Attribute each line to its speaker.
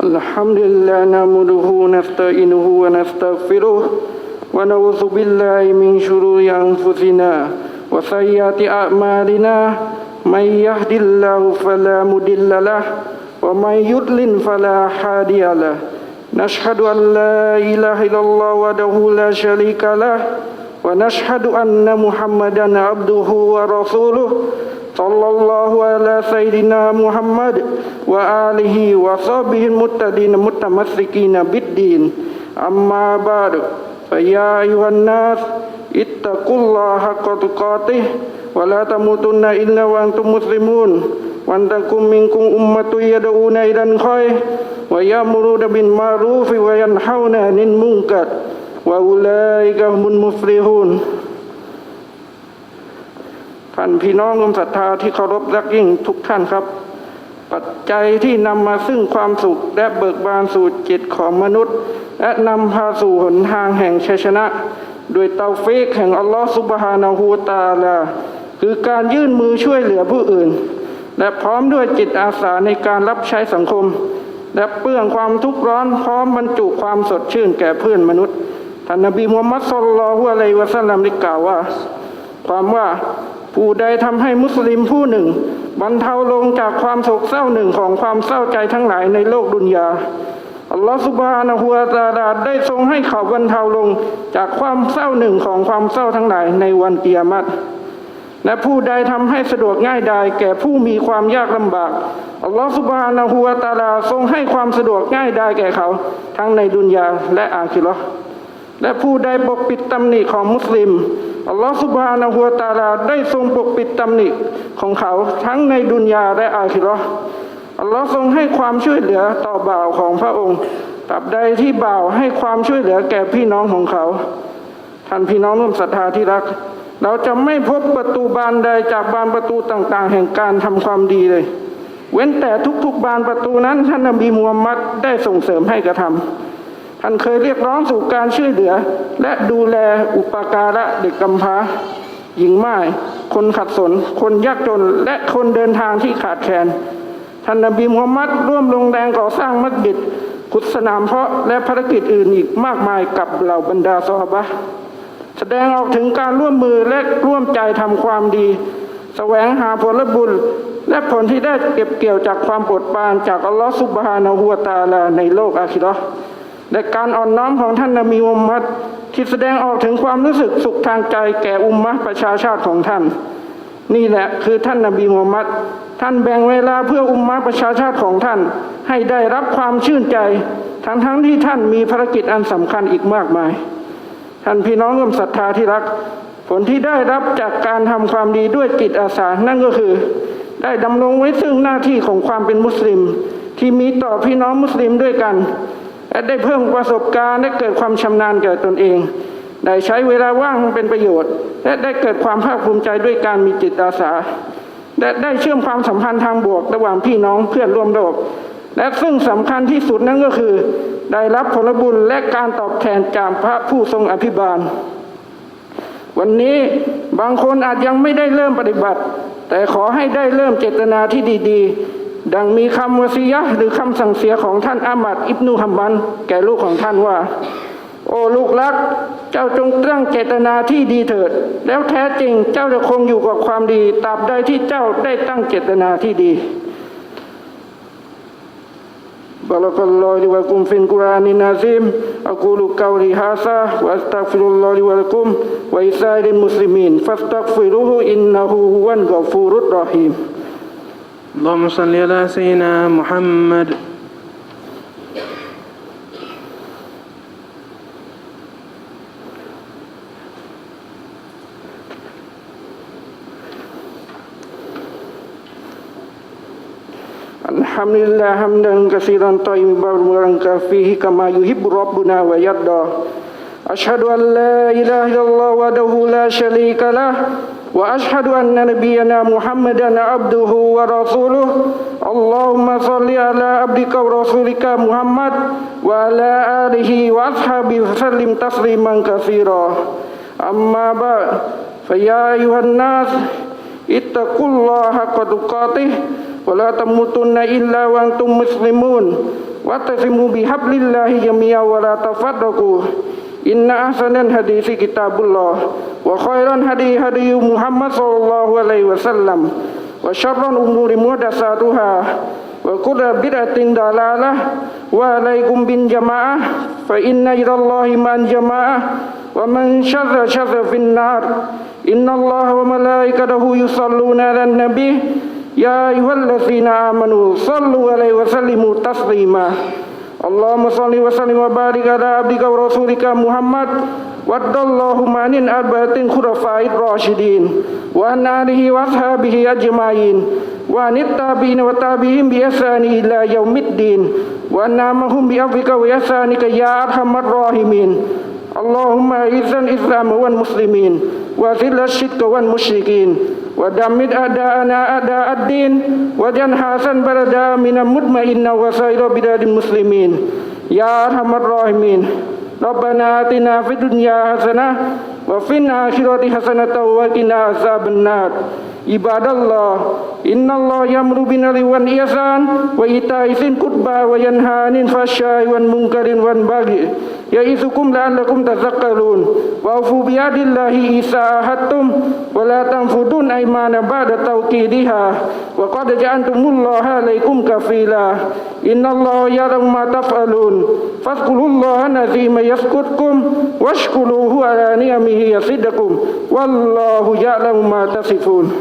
Speaker 1: الحمد لله نحمده ونستعينه ونستغفره ونعوذ بالله من شرور أنفسنا وسيئات أعمالنا. من يهد الله فلا مضل له ومن يضلل فلا هادي له. نشهد أن لا إله إلا الله وحده لا شريك له ونشهد أن محمدا عبده ورسوله. صلى الله على سيدنا محمد وآله وصحبه المتدين متمسكين بالدين أما بعد فيا أيها الناس اتقوا الله حق تقاته ولا تموتن إلا وأنتم مسلمون وأنتم منكم أمة يدعون إلى الخير ويأمرون بالمعروف وينحون عن المنكر وأولئك هم المفلحون ท่านพี่น้องรวมศรัทธาที่เคารพรักยิ่งทุกท่านครับ ปัจจัยที่นำมาซึ่งความสุขและเบิกบานสู่จิตของมนุษย์ และนำพาสู่หนทางแห่งชัยชนะโดยเตาฟีกแห่งอัลลอฮฺสุบฮานาหูวตาลาคือการยื่นมือช่วยเหลือผู้อื่น และพร้อมด้วยจิตอาสาในการรับใช้สังคม และเปื้องความทุกข์ร้อนพร้อมบรรจุความสดชื่นแก่เพื่อนมนุษย์ท่านนบีมุฮัมมัดสุลลัลฮุอะลัยวะสัลลัมได้กล่าวว่า ความว่า ผู้ใดทำให้มุสลิมผู้หนึ่ง บรรเทาลงจากความโศกเศร้าหนึ่งของความเศร้าใจทั้งหลายในโลกดุนยาอัลลอฮฺสุบฮานะฮูวะตาลาได้ทรงให้เขาบรรเทาลงจากความเศร้าหนึ่งของความเศร้าทั้งหลายในวันกิยามัตและผู้ใดทำให้สะดวกง่ายดายแก่ผู้มีความยากลำบากอัลลอฮฺสุบฮานะฮูวะตาลาทรงให้ความสะดวกง่ายดายแก่เขา ทั้งในดุนยาและอาคิราะห์และผู้ใดปกปิดตำหนิของมุสลิม อัลลอฮฺสุบฮานะฮูวตาลาได้ทรงปกปิดตำหนิของเขาทั้งในดุนยาและอาคิราะห์อัลลอฮ์ทรงให้ความช่วยเหลือต่อบ่าวของพระองค์ตราบใดที่บ่าวให้ความช่วยเหลือแก่พี่น้องของเขา ท่านพี่น้องร่วมศรัทธาที่รัก เราจะไม่พบประตูบานใดจากบานประตูต่าง ๆ แห่งการทำความดีเลย เว้นแต่ทุกๆบานประตูนั้นท่านนบีมูฮัมมัดได้ส่งเสริมให้กระทำ ท่านเคยเรียกร้องสู่การช่วยเหลือ และดูแลอุปการะเด็กกำพร้า หญิงม่ายคนขัดสน คนยากจน และคนเดินทางที่ขาดแคลนท่านนบีมูฮัมมัดร่วมลงแรงก่อสร้างมัสยิดขุดสนามเพาะและภารกิจอื่นอีกมากมายกับเหล่าบรรดาซอฮาบะแสดงออกถึงการร่วมมือและร่วมใจทำความดีแสวงหาผลบุญ และผลที่ได้เก็บเกี่ยวจากความโปรดปรานจากอัลลอฮฺซุบฮานะฮูวตาลาในโลกอาคิราะ และการอ่อนน้อมของท่านนบีมุฮัมมัดที่แสดงออกถึงความรู้สึกสุขทางใจแก่อุมมะประชาชาติของท่าน นี่แหละคือท่านนบีมูฮัมมัดท่านแบ่งเวลาเพื่ออุมมะประชาชาติของท่าน ให้ได้รับความชื่นใจ ทั้งทั้งที่ท่านมีภารกิจอันสำคัญอีกมากมาย ท่านพี่น้องร่วมศรัทธาที่รัก ผลที่ได้รับจากการทำความดีด้วยจิตอาสานั่นก็คือ ได้ดำรงไว้ซึ่งหน้าที่ของความเป็นมุสลิม ที่มีต่อพี่น้องมุสลิมด้วยกัน และได้เพิ่มประสบการณ์และเกิดความชำนาญแก่ตนเอง ได้ใช้เวลาว่างเป็นประโยชน์ และได้เกิดความภาคภูมิใจด้วยการมีจิตอาสาและได้เชื่อมความสัมพันธ์ทางบวกระหว่างพี่น้องเพื่อนร่วมโลก และซึ่งสำคัญที่สุดนั่นก็คือ ได้รับผลบุญและการตอบแทนจากพระผู้ทรงอภิบาล วันนี้บางคนอาจยังไม่ได้เริ่มปฏิบัติ แต่ขอให้ได้เริ่มเจตนาที่ดี ๆ ดังมีคำวสียะห์หรือคำสั่งเสียของท่านอามัดอิบนุฮัมบัน แก่ลูกของท่านว่า โอ้ลูกรัก เจ้าจงตั้งเจตนาที่ดีเถิด แล้วแท้จริงเจ้าจะคงอยู่กับความดีตราบใดที่เจ้าได้ตั้งเจตนาที่ดี بارك الله لي ولكم في القرآن العظيم أقول قولي هذا وأستغفر الله لي ولكم ولسائر المسلمين فاستغفروه إنه هو الغفور الرحيم
Speaker 2: اللهم صل على سيدنا محمد
Speaker 1: Alhamdulillah hamdan kathiran tayyiban mubarakan fihi kama yuhibbu rabbuna wa yarda. Ashhadu an la ilaha illallah wa la sharika lahu وأشهد أن نبينا محمدا عبده ورسوله. اللهم صل على عبدك ورسولك محمد وعلى آله وأصحابه وسلم تسليما كثيرا. أما بعد فيا أيها الناس اتقوا الله حق تقاته ولا تموتن إلا وأنتم مسلمون. واعتصموا بحبل الله جميعا ولا تفرقوا. إن أحسن الحديث كتاب الله وخير الهدي هدي محمد صلى الله عليه وسلم وشر الأمور محدثاتها وكل بدعة ضلالة وعليكم بالجماعة فإن إلى الله من جماعة ومن شر شر في النار إن الله وملائكته يصلون على النبي يا أيها الذين آمنوا صلوا عليه وسلموا تسليما اللهم صل وسلم وبارك على عبدك ورسولك محمد وارض اللهم عن الأربعة الخلفاء الراشدين وعن آله وأصحابه أجمعين وعن التابعين والتابعين بإحسان إلى يوم الدين وأن معهم بعفوك وإحسانك يا أرحم الراحمين اللهم أعز الإسلام والمسلمين وذل الشرك والمشركين ودمر أعداءنا أعداء الدين واجعل حسن بلدا من مطمئنا وسائر بلاد المسلمين يا أرحم الراحمين ربنا آتنا في الدنيا حسنة وفي الآخرة حسنة وقنا عذاب النار عباد الله إن الله يأمر بالعدل والإحسان وإيتاء ذي القربى وينهى عن الفحشاء والمنكر والبغي يعظكم لعلكم تذكرون وأوفوا بعهد الله إذا عاهدتم ولا تنفضون أيمان بعد توكيدها وقد جعلتم الله عليكم كفيلا إن الله يعلم ما تفعلون فاذكروا الله العظيم يذكركم واشكروه على نعمه يزدكم والله يعلم ما تصفون